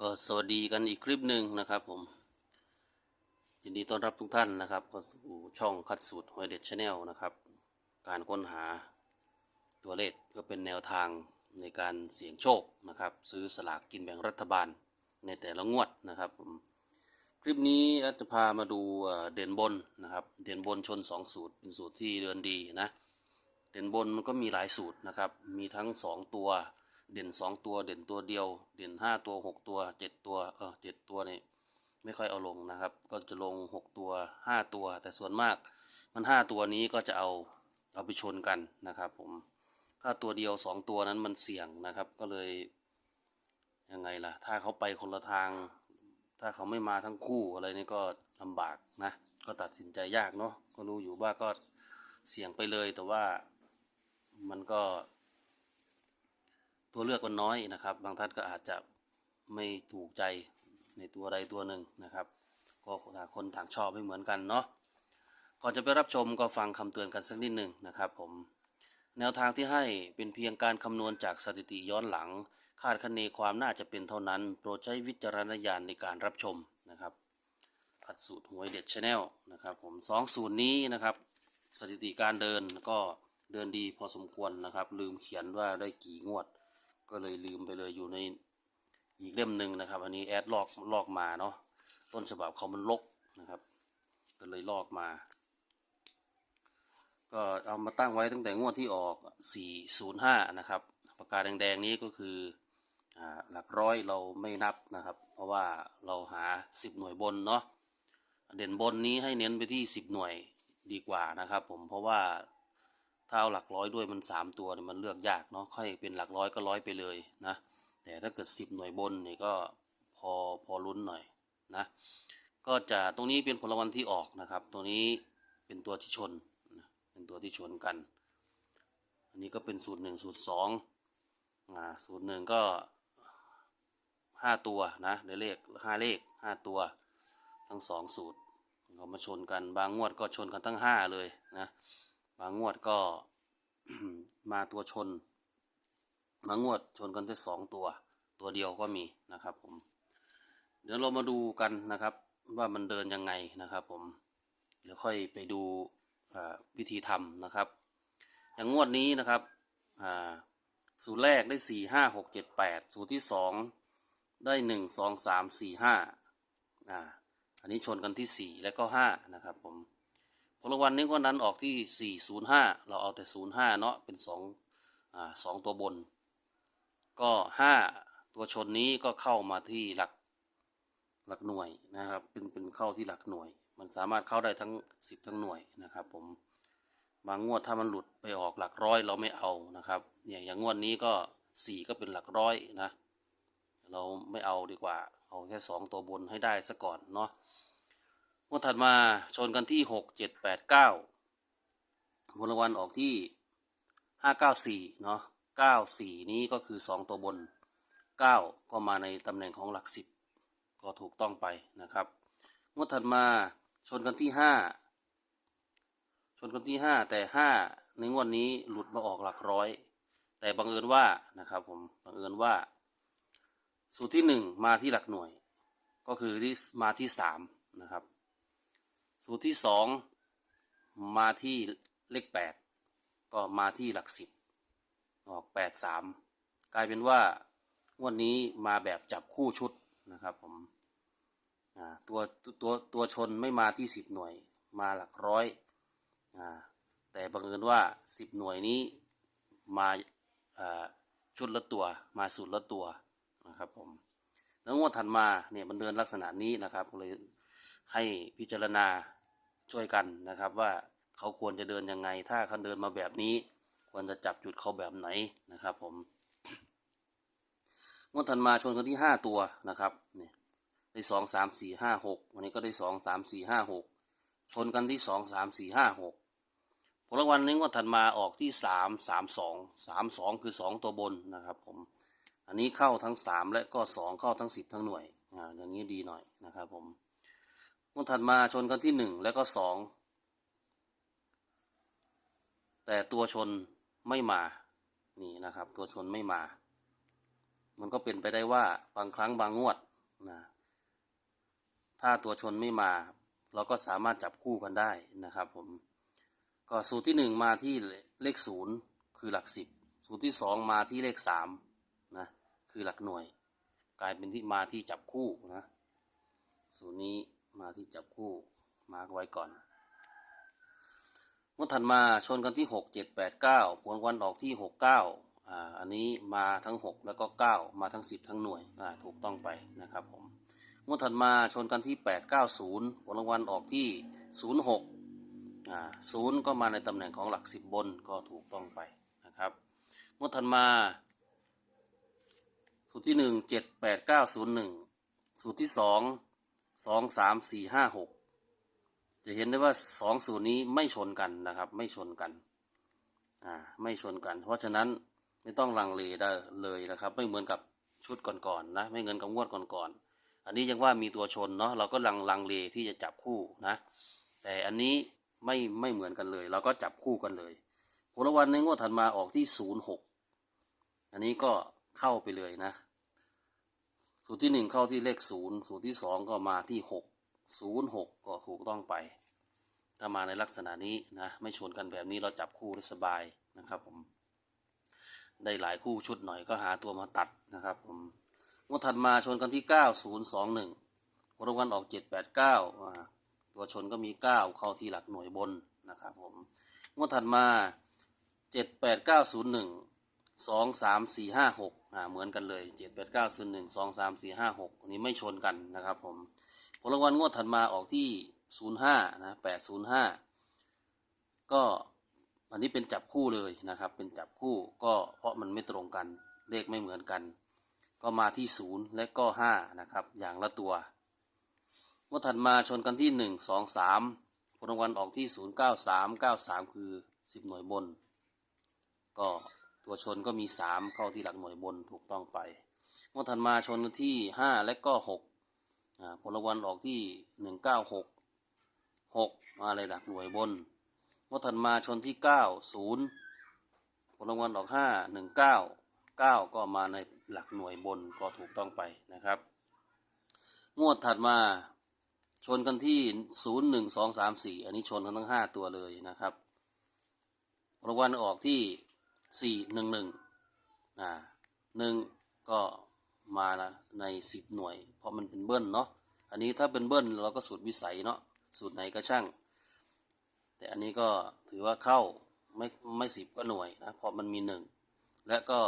ก็สวัสดีกันอีกคลิปหนึ่งนะครับผมยินดีต้อนรับทุกท่านนะครับเข้าสู่ช่องคัดสูตรหวยเด็ดชาแนลนะครับ การค้นหาตัวเลขก็เป็นแนวทางในการเสี่ยงโชคนะครับ ซื้อสลากกินแบ่งรัฐบาลในแต่ละงวดนะครับผมคลิปนี้อาจจะพามาดูเอ่อเด่นบนนะครับ เด่นบนชน 2 สูตร เป็นสูตรที่เดินดีนะ เด่นบนมันก็มีหลายสูตรนะครับ มีทั้ง 2 ตัว เด่น2ตัวเด่นตัวเดียว เด่น5ตัว6ตัว7ตัวเออเจ็ดตัวนี่ไม่ค่อยเอาลงนะครับ ก็จะลง6ตัว5ตัว แต่ส่วนมากมัน5ตัวนี้ก็จะเอาเอาไปชนกันนะครับ ผมถ้าตัวเดียว2ตัวนั้นมันเสี่ยงนะครับ ก็เลยยังไงล่ะ ถ้าเขาไปคนละทาง ถ้าเขาไม่มาทั้งคู่อะไรนี่ก็ลำบากนะ ก็ตัดสินใจยากเนาะก็รู้อยู่ว่าก็เสี่ยงไปเลยแต่ว่ามันก็ ตัวเลือกมันน้อยนะครับ บางท่านก็อาจจะไม่ถูกใจในตัวใดตัวหนึ่งนะครับก็ต่างคนต่างชอบไม่เหมือนกันเนาะก่อนจะไปรับชมก็ฟังคำเตือนกันสักนิดหนึ่งนะครับผมแนวทางที่ให้เป็นเพียงการคำนวณจากสถิติย้อนหลัง คาดคะเนความน่าจะเป็นเท่านั้น โปรดใช้วิจารณญาณในการรับชมนะครับขัดสูตรหวยเด็ดชาแนลนะครับผมสองสูตรนี้นะครับ สถิติการเดินก็เดินดีพอสมควรนะครับ ลืมเขียนว่าได้กี่งวด ก็เลยลืมไปเลยอยู่ในอีกเล่มหนึ่งนะครับ อันนี้แอดลอกลอกมาเนาะต้นฉบับเขามันลกนะครับ ก็เลยลอกมา ก็เอามาตั้งไว้ตั้งแต่งวดที่ออก 405 นะครับปากกาแดงๆนี้ก็คืออหลักร้อยเราไม่นับนะครับ เพราะว่าเราหา 10 หน่วยบนเนาะเด่นบนนี้ให้เน้นไปที่ 10 หน่วยดีกว่านะครับ ผมเพราะว่า ถ้าเอาหลักร้อยด้วยมัน 3 ตัวเนี่ยมันเลือกยากเนาะค่อยเป็นหลักร้อยก็ร้อยไปเลยนะ แต่ถ้าเกิด 10 หน่วยบนเนี่ยก็พอพอลุ้นหน่อยนะ ก็จะตรงนี้เป็นผลวันที่ออกนะครับตรงนี้เป็นตัวที่ชนเป็นตัวที่ชนกัน อันนี้ก็เป็นสูตรหนึ่งสูตรสองอ่าสูตรหนึ่งก็ห้าตัวนะได้เลขห้าเลขห้าตัว ทั้งสองสูตรก็มาชนกันบางงวดก็ชนกันทั้งห้าเลยนะ บางงวดก็มาตัวชน บางงวดชนกันที่สองตัว ตัวเดียวก็มีนะครับผม เดี๋ยวเรามาดูกันนะครับ ว่ามันเดินยังไงนะครับ ผมเดี๋ยวค่อยไปดูวิธีทำนะครับ อย่างงวดนี้นะครับสูตรแรกได้สี่ห้าหกเจ็ดแปดสูตรที่สองได้หนึ่งสองสามสี่ห้าอ่าอันนี้ชนกันที่สี่แล้วก็ห้านะครับผม ผลรางวัลนี้ก็นั้นออกที่สี่ศูนย์ห้าเราเอาแต่ศูนย์ห้าเนาะเป็นสองอ่าสองตัวบน ก็ห้าตัวชนนี้ก็เข้ามาที่หลักหลักหน่วยนะครับ เป็นเป็นเข้าที่หลักหน่วย มันสามารถเข้าได้ทั้งสิบทั้งหน่วยนะครับ ผมบางงวดถ้ามันหลุดไปออกหลักร้อยเราไม่เอานะครับ อย่างอย่างงวดนี้ก็สี่ก็เป็นหลักร้อยนะ เราไม่เอาดีกว่า เอาแค่สองตัวบนให้ได้ซะก่อนเนาะ วดถัดมาชนกันที่หกเจ็ดแปดเก้าผลรางวัลออกที่ห้าเก้าสี่เนาะเก้าสี่นี้ก็คือสองตัวบนเก้าก็มาในตำแหน่งของหลักสิบก็ถูกต้องไปนะครับงวดถัดมาชนกันที่ห้าชนกันที่ห้าแต่ห้าในงวดนี้หลุดมาออกหลักร้อย แต่บังเอิญว่านะครับผมบังเอิญว่า สูตรที่หนึ่งมาที่หลักหน่วย ก็คือที่มาที่สามนะครับ สูตรที่สองมาที่เลขแปดก็มาที่หลักสิบออกแปดสามกลายเป็นว่างวดนี้มาแบบจับคู่ชุดนะครับผมตัวตัวตัวชนไม่มาที่สิบหน่วยมาหลักร้อยแต่บังเอิญว่าสิบหน่วยนี้มาชุดละตัวมาสูตรละตัวนะครับผมแล้วงวดถัดมาเนี่ยมันเดินลักษณะนี้นะครับเลยให้พิจารณา ช่วยกันนะครับว่าเขาควรจะเดินยังไง ถ้าเขาเดินมาแบบนี้ ควรจะจับจุดเขาแบบไหนนะครับ ผมงวดถัดมาชนกันที่ห้าตัวนะครับเนี่ยได้สองสามสี่ห้าหกวันนี้ก็ได้สองสามสี่ห้าหกชนกันที่สองสามสี่ห้าหกผลรางวัลนี้งวดถัดมาออกที่สามสามสองสามสองคือสองตัวบนนะครับผมอันนี้เข้าทั้งสามและก็สองเข้าทั้งสิบทั้งหน่วยอ่าอย่างนี้ดีหน่อยนะครับผม งวดถัดมาชนกันที่หนึ่งและก็สองแต่ตัวชนไม่มา นี่นะครับ ตัวชนไม่มา มันก็เป็นไปได้ว่าบางครั้งบางงวดนะถ้าตัวชนไม่มา เราก็สามารถจับคู่กันได้นะครับผมก็สูตรที่หนึ่งมาที่เลขศูนย์คือหลักสิบสูตรที่สองมาที่เลขสามนะคือหลักหน่วย กลายเป็นที่มาที่จับคู่นะสูตรนี้ มาที่จับคู่มาร์กไว้ก่อนงวดถัดมาชนกันที่หกเจ็ดแปดเก้าผลรางวันออกที่หกเก้าอ่าอันนี้มาทั้งหกแล้วก็เก้ามาทั้งสิบทั้งหน่วยอ่าถูกต้องไปนะครับผมงวดถัดมาชนกันที่แปดเก้าศูนย์ผลรางวัลออกที่ศูนย์หกอ่าศูนย์ก็มาในตำแหน่งของหลักสิบบนก็ถูกต้องไปนะครับงวดถัดมาสูตรที่หนึ่งเจ็ดแปดเก้าศูนย์หนึ่งสูตรที่สอง สองสามสี่ห้าหกจะเห็นได้ว่าสองสูตรนี้ไม่ชนกันนะครับ ไม่ชนกันอ่าไม่ชนกัน เพราะฉะนั้นไม่ต้องลังเลได้เลยนะครับ ไม่เหมือนกับชุดก่อนๆนะ ไม่เหมือนกับงวดก่อนๆอันนี้ยังว่ามีตัวชนเนาะเราก็ลังลังเลที่จะจับคู่นะ แต่อันนี้ไม่ไม่เหมือนกันเลย เราก็จับคู่กันเลยผลรางวัลในงวดถัดมาออกที่ศูนย์หกอันนี้ก็เข้าไปเลยนะ สูตรที่หนึ่งเข้าที่เลขศูนย์สูตรที่สองก็มาที่หกศูนย์หกก็ถูกต้องไป ถ้ามาในลักษณะนี้นะไม่ชนกันแบบนี้เราจับคู่ได้สบายนะครับผมได้หลายคู่ชุดหน่อยก็หาตัวมาตัดนะครับผมงวดถัดมาชนกันที่เก้าศูนย์สองหนึ่งรางวัลออกเจ็ดแปดเก้าตัวชนก็มี 9 เข้าที่หลักหน่วยบนนะครับผมงวดถัดมา 7 8 9 0 1 2 3 4 5 6อ่าเหมือนกันเลย7 8 9 0 1 2 3 4 5 6อันนี้ไม่ชนกันนะครับผมผลรางวัลงวดถัดมาออกที่05นย์ห้านะ805ก็อันนี้เป็นจับคู่เลยนะครับ เป็นจับคู่ก็เพราะมันไม่ตรงกันเลขไม่เหมือนกัน ก็มาที่0และก็5นะครับ อย่างละตัวงวดถัดมาชนกันที่หนึ่งสองสามผลรางวัลออกที่ศูนย์เก้าสามเก้าสามคือสิบหน่วยบน ก็ ตัวชนก็มีสามเข้าที่หลักหน่วยบนถูกต้องไปงวดถัดมาชนกันที่ห้าและก็หกอ่าผลรางวัลออกที่หนึ่งเก้าหกหกมาเลยหลักหน่วยบนงวดถัดมาชนที่เก้าศูนย์ผลรางวัลออกห้าหนึ่งเก้าเก้าก็มาในหลักหน่วยบนก็ถูกต้องไปนะครับงวดถัดมาชนกันที่ศูนย์หนึ่งสองสามสี่อันนี้ชนกันทั้งห้าตัวเลยนะครับรางวัลออกที่ สี่หนึ่งหนึ่งอ่าหนึ่งก็มานะในสิบหน่วย เพราะมันเป็นเบิ้ลเนาะอันนี้ถ้าเป็นเบิ้ลเราก็สูตรวิสัยเนาะสูตรไหนก็ช่าง แต่อันนี้ก็ถือว่าเข้าไม่ไม่สิบก็หน่วยนะเพราะมันมีหนึ่งและก็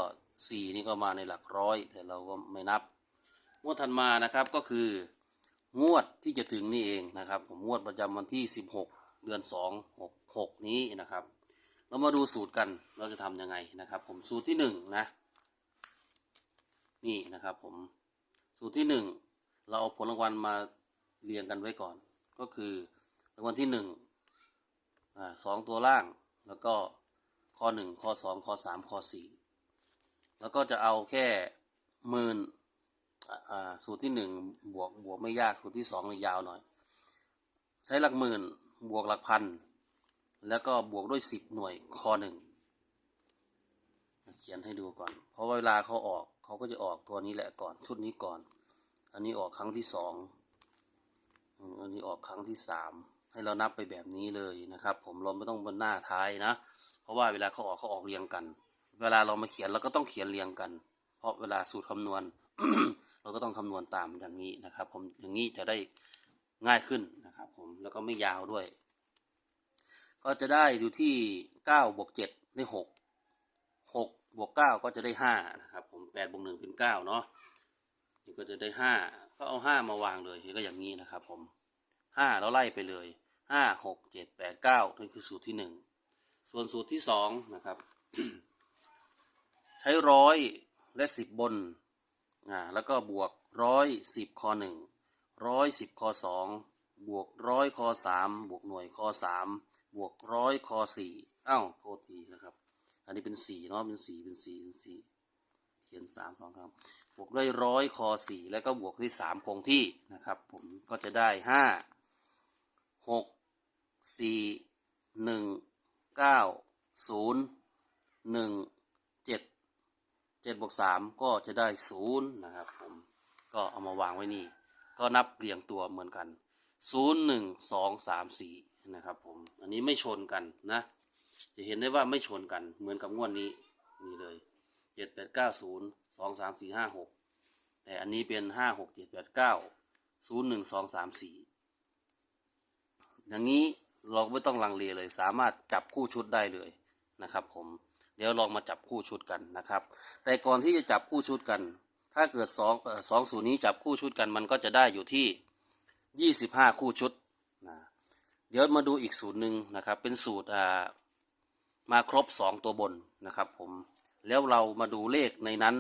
สี่นี่ก็มาในหลักร้อย แต่เราก็ไม่นับงวดถัดมานะครับก็คืองวดที่จะถึงนี่เองนะครับ ผมงวดประจำวันที่ 16 เดือน 2 6 6 นี้นะครับ เรามาดูสูตรกันเราจะทำยังไงนะครับ ผมสูตรที่1นะ นี่นะครับ ผมสูตรที่1เราเอาผลรางวัลมาเรียงกันไว้ก่อน ก็คือรางวัลที่1อ่าสองตัวล่างแล้วก็ข้อ1ข้อ2ข้อ3ข้อ4แล้วก็จะเอาแค่หมื่นสูตรที่หนึ่งบวกบวกไม่ยากสูตรที่สองเลยยาวหน่อย ใช้หลักหมื่นบวกหลักพัน แล้วก็บวกด้วยสิบหน่วยคอหนึ่งเขียนให้ดูก่อน เพราะเวลาเขาออกเขาก็จะออกตัวนี้แหละก่อน ชุดนี้ก่อน อันนี้ออกครั้งที่สองอันนี้ออกครั้งที่สามให้เรานับไปแบบนี้เลยนะครับ ผมเราไม่ต้องบนหน้าท้ายนะ เพราะว่าเวลาเขาออกเขาออกเรียงกัน เวลาเรามาเขียนเราก็ต้องเขียนเรียงกัน เพราะเวลาสูตรคำนวณ เราก็ต้องคำนวณตามอย่างนี้นะครับ ผมอย่างนี้จะได้ง่ายขึ้นนะครับ ผมแล้วก็ไม่ยาวด้วย ก็จะได้อยู่ที่เก้าบวกเจ็ดได้หกหกบวกเก้าก็จะได้ห้านะครับ ผมแปดบวกหนึ่งเป็นเก้าเนาะนี่ก็จะได้ห้าก็เอาห้ามาวางเลยก็อย่างนี้นะครับ ผมห้าแล้วไล่ไปเลยห้าหกเจ็ดแปดเก้านี่คือสูตรที่หนึ่งส่วนสูตรที่สองนะครับ ใช้ร้อยและสิบบนอ่าแล้วก็บวกร้อยสิบคอหนึ่งร้อยสิบคอสองบวกร้อยคอสามบวกหน่วยคอสาม บวกร้อยคอสี่อ้าวโทษทีนะครับ อันนี้เป็นสี่เนาะเป็นสี่เป็นสี่เป็นสี่เขียนสามสองครับบวกด้วยร้อยคอสี่แล้วก็บวกที่สามคงที่นะครับ ผมก็จะได้ห้าหกสี่หนึ่งเก้าศูนย์หนึ่งเจ็ดเจ็ดบวกสามก็จะได้ศูนย์นะครับ ผมก็เอามาวางไว้นี่ ก็นับเรียงตัวเหมือนกันศูนย์หนึ่งสองสามสี่ นะครับผมอันนี้ไม่ชนกันนะ จะเห็นได้ว่าไม่ชนกันเหมือนกับงวดนี้นี่เลยเจ็ดแปดเก้าศูนย์สองสามสี่ห้าหกแต่อันนี้เป็นห้าหกเจ็ดแปดเก้าศูนย์หนึ่งสองสามสี่อย่างนี้เราไม่ต้องลังเลเลย สามารถจับคู่ชุดได้เลยนะครับ ผมเดี๋ยวลองมาจับคู่ชุดกันนะครับ แต่ก่อนที่จะจับคู่ชุดกัน ถ้าเกิดสองสองสูตรนี้จับคู่ชุดกันมันก็จะได้อยู่ที่ยี่สิบห้าคู่ชุด เดี๋ยวมาดูอีกสูตรหนึ่งนะครับ เป็นสูตรอ่ามาครบสองตัวบนนะครับผมแล้วเรามาดูเลขในนั้น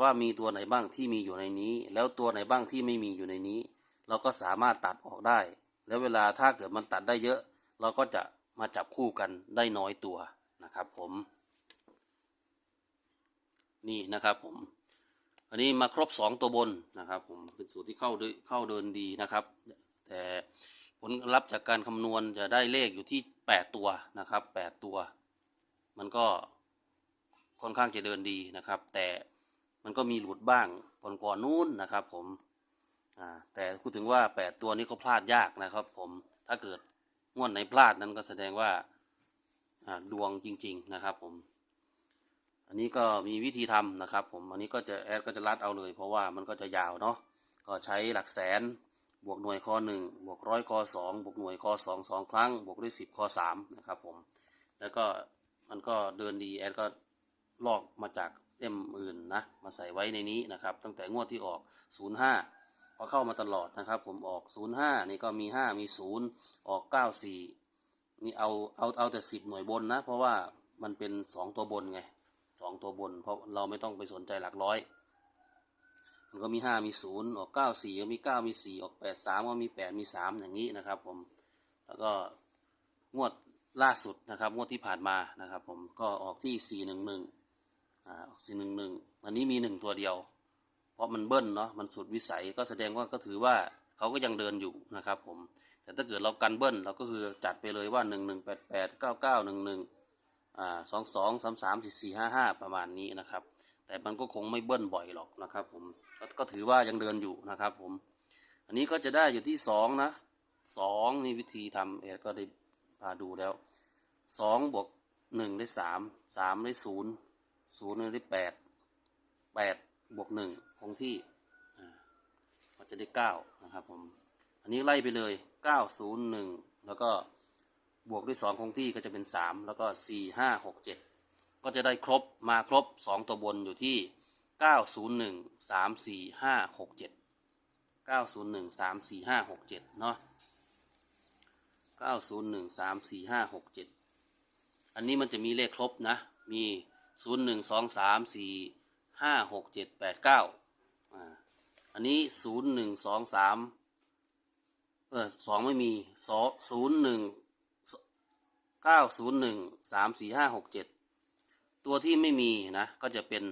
ว่ามีตัวไหนบ้างที่มีอยู่ในนี้ แล้วตัวไหนบ้างที่ไม่มีอยู่ในนี้ เราก็สามารถตัดออกได้ แล้วเวลาถ้าเกิดมันตัดได้เยอะ เราก็จะมาจับคู่กันได้น้อยตัวนะครับผมนี่นะครับผม อันนี้มาครบสองตัวบนนะครับผมเป็นสูตรที่เข้าเข้าเดินดีนะครับ แต่ ผลลัพธ์จากการคำนวณจะได้เลขอยู่ที่แปดตัวนะครับแปดตัว มันก็ค่อนข้างจะเดินดีนะครับ แต่มันก็มีหลุดบ้างก่อนก่อนนู้นนะครับผมแต่พูดถึงว่าแปดตัวนี้ก็พลาดยากนะครับ ผมถ้าเกิดงวดไหนพลาดนั้นก็แสดงว่าอ่าดวงจริง ๆนะครับ ผม อันนี้ก็มีวิธีทำนะครับ ผมอันนี้ก็จะแอดก็จะรัดเอาเลย เพราะว่ามันก็จะยาวเนาะก็ใช้หลักแสน บวกหน่วยข้อหนึ่งบวกร้อยข้อสองบวกหน่วยข้อสองสองครั้ง บวกด้วยสิบข้อสามนะครับผม แล้วก็มันก็เดินดีแอดก็ลอกมาจากเล่มอื่นนะมาใส่ไว้ในนี้นะครับ ตั้งแต่งวดที่ออก 05พอเข้ามาตลอดนะครับ ผมออก 05 นี่ก็มี 5 มี 0 ออก 94 นี่เอาเอาเอาแต่ 10 หน่วยบนนะ เพราะว่ามันเป็น 2 ตัวบนไงสองตัวบน เพราะเราไม่ต้องไปสนใจหลักร้อย มันก็มีห้ามีศูนย์ออกเก้าสี่ก็มีเก้ามีสี่ออกแปดสามก็มีแปดมีสามอย่างนี้นะครับผม แล้วก็งวดล่าสุดนะครับงวดที่ผ่านมานะครับผมก็ออกที่สี่หนึ่งหนึ่งอ่าออกสี่หนึ่งหนึ่งอันนี้มีหนึ่งตัวเดียว เพราะมันเบิ้ลเนาะมันสุดวิสัยก็แสดงว่าก็ถือว่าเขาก็ยังเดินอยู่นะครับผม แต่ถ้าเกิดเรากันเบิ้ลเราก็คือจัดไปเลยว่าหนึ่งหนึ่งแปดแปดเก้าเก้าหนึ่งหนึ่งอ่าสองสองสามสามสี่สี่ห้าห้าประมาณนี้นะครับ แต่มันก็คงไม่เบิ้ลบ่อยหรอกนะครับผม ก็ก็ถือว่ายังเดินอยู่นะครับผม อันนี้ก็จะได้อยู่ที่สองนะสองนี่วิธีทำเอ็ดก็ได้พาดูแล้วสองบวกหนึ่งได้สามสามได้ศูนย์ศูนย์ได้แปดแปดบวกหนึ่งคงที่ก็จะได้เก้านะครับผม อันนี้ไล่ไปเลยเก้าศูนย์หนึ่งแล้วก็บวกด้วยสองคงที่ก็จะเป็นสามแล้วก็สี่ห้าหกเจ็ดก็จะได้ครบมาครบสองตัวบนอยู่ที่ เก้าศูนย์หนึ่งสามสี่ห้าหกเจ็ดเก้าศูนย์หนึ่งสามสี่ห้าหกเจ็ดเนาะเก้าศูนย์หนึ่งสามสี่ห้าหกเจ็ดอันนี้มันจะมีเลขครบนะ มีศูนย์หนึ่งสองสามสี่ห้าหกเจ็ดแปดเก้าอันนี้ศูนย์หนึ่งสองสามเออสองไม่มีสองศูนย์หนึ่งเก้าศูนย์หนึ่งสามสี่ห้าหกเจ็ดตัวที่ไม่มีนะ ก็จะเป็น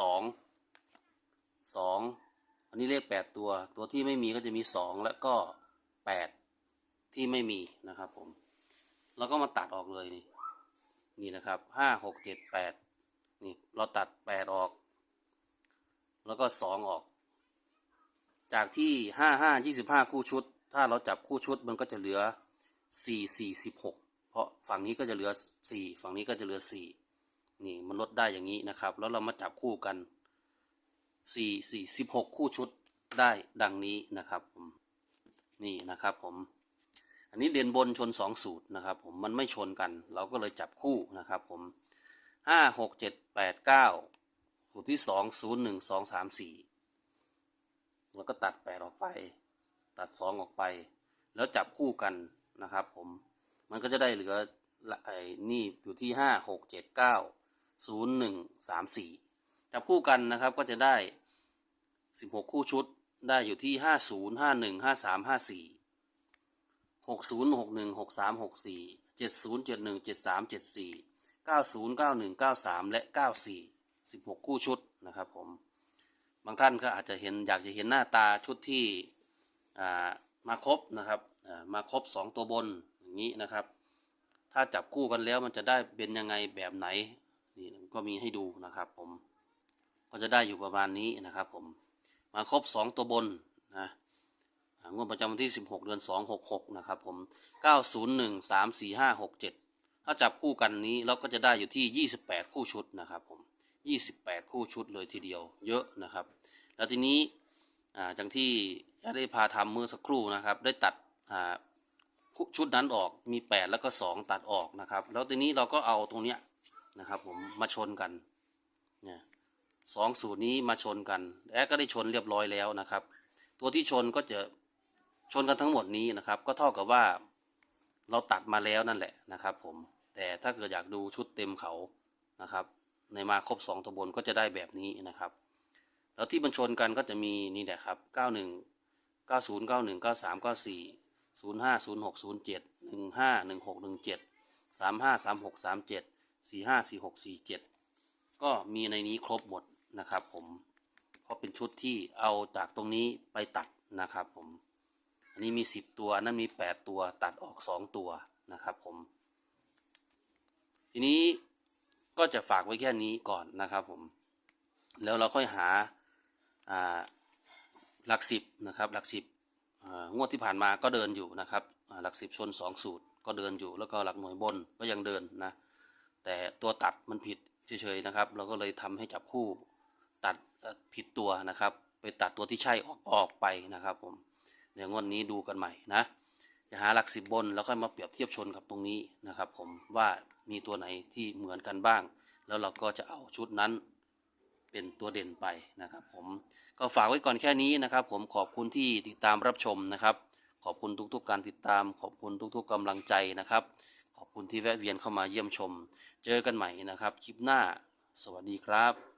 สอง สองอันนี้เลขแปดตัว ตัวที่ไม่มีก็จะมีสองแล้วก็แปดที่ไม่มีนะครับผมเราก็มาตัดออกเลยนี่ นี่นะครับห้าหกเจ็ดแปดนี่เราตัดแปดออก แล้วก็สองออก จากที่ห้าห้ายี่สิบห้าคู่ชุด ถ้าเราจับคู่ชุดมันก็จะเหลือสี่สี่สิบหกเพราะฝั่งนี้ก็จะเหลือสี่ฝั่งนี้ก็จะเหลือสี่นี่มันลดได้อย่างนี้นะครับ แล้วเรามาจับคู่กัน สี่สี่สิบหกคู่ชุดได้ดังนี้นะครับผมนี่นะครับผม อันนี้เด่นบนชนสองสูตรนะครับผมมันไม่ชนกัน เราก็เลยจับคู่นะครับผมห้าหกเจ็ดแปดเก้าสูตรที่สองศูนย์หนึ่งสองสามสี่แล้วก็ตัดแปดออกไป ตัดสองออกไป แล้วจับคู่กันนะครับ ผมมันก็จะได้เหลือไอ้นี่อยู่ที่ห้าหกเจ็ดเก้าศูนย์หนึ่งสามสี่ จับคู่กันนะครับก็จะได้สิบหกคู่ชุดได้อยู่ที่ห้าศูนย์ห้าหนึ่งห้าสามห้าสี่หกศูนย์หกหนึ่งหกสามหกสี่เจ็ดศูนย์เจ็ดหนึ่งเจ็ดสามเจ็ดสี่เก้าศูนย์เก้าหนึ่งเก้าสามและเก้าสี่สิบหกคู่ชุดนะครับผมบางท่านก็อาจจะเห็นอยากจะเห็นหน้าตาชุดที่มาครบนะครับมาครบสองตัวบนอย่างนี้นะครับ ถ้าจับคู่กันแล้วมันจะได้เป็นยังไงแบบไหนนี่ก็มีให้ดูนะครับผม ก็จะได้อยู่ประมาณนี้นะครับผม มาครบ 2 ตัวบนนะงวดประจำวันที่ 16 เดือน 2 66 นะครับผม 901 345 67 ถ้าจับคู่กันนี้เราก็จะได้อยู่ที่ 28 คู่ชุดนะครับผม 28 คู่ชุดเลยทีเดียว เยอะนะครับ แล้วทีนี้จังที่ได้พาทำเมื่อสักครู่นะครับ ได้ตัดคู่ชุดนั้นออกมี 8 แล้วก็ 2 ตัดออกนะครับ แล้วทีนี้เราก็เอาตรงเนี้ยนะครับผมมาชนกันเนี่ย สองสูตรนี้มาชนกันและก็ได้ชนเรียบร้อยแล้วนะครับ ตัวที่ชนก็จะชนกันทั้งหมดนี้นะครับ ก็เท่ากับว่าเราตัดมาแล้วนั่นแหละนะครับ ผมแต่ถ้าเกิดอยากดูชุดเต็มเขานะครับ ในมาครบ 2ตัวบนก็จะได้แบบนี้นะครับ แล้วที่มันชนกันก็จะมีนี่แหละครับ 91 90 91 93 94 05 06 07 15 16 17 35 36 37 45 46 47 ก็มีในนี้ครบหมด นะครับผมเพราะเป็นชุดที่เอาจากตรงนี้ไปตัดนะครับผมอันนี้มี 10 ตัวอันนั้นมี 8 ตัวตัดออก 2 ตัวนะครับผม ทีนี้ก็จะฝากไว้แค่นี้ก่อนนะครับผม แล้วเราค่อยหาหลักสิบนะครับหลักสิบงวดที่ผ่านมาก็เดินอยู่นะครับหลักสิบชนสองสูตรก็เดินอยู่แล้วก็หลักหน่วยบนก็ยังเดินนะแต่ตัวตัดมันผิดเฉยๆนะครับ เราก็เลยทำให้จับคู่ ตัดผิดตัวนะครับ ไปตัดตัวที่ใช่ออกออกไปนะครับผมเดี๋ยวงวดนี้ดูกันใหม่นะจะหาหลักสิบบนแล้วค่อยมาเปรียบเทียบชนกับตรงนี้นะครับ ผมว่ามีตัวไหนที่เหมือนกันบ้าง แล้วเราก็จะเอาชุดนั้นเป็นตัวเด่นไปนะครับ ผมก็ฝากไว้ก่อนแค่นี้นะครับ ผมขอบคุณที่ติดตามรับชมนะครับ ขอบคุณทุกๆการติดตาม ขอบคุณทุกๆกำลังใจนะครับ ขอบคุณที่แวะเวียนเข้ามาเยี่ยมชม เจอกันใหม่นะครับ คลิปหน้า สวัสดีครับ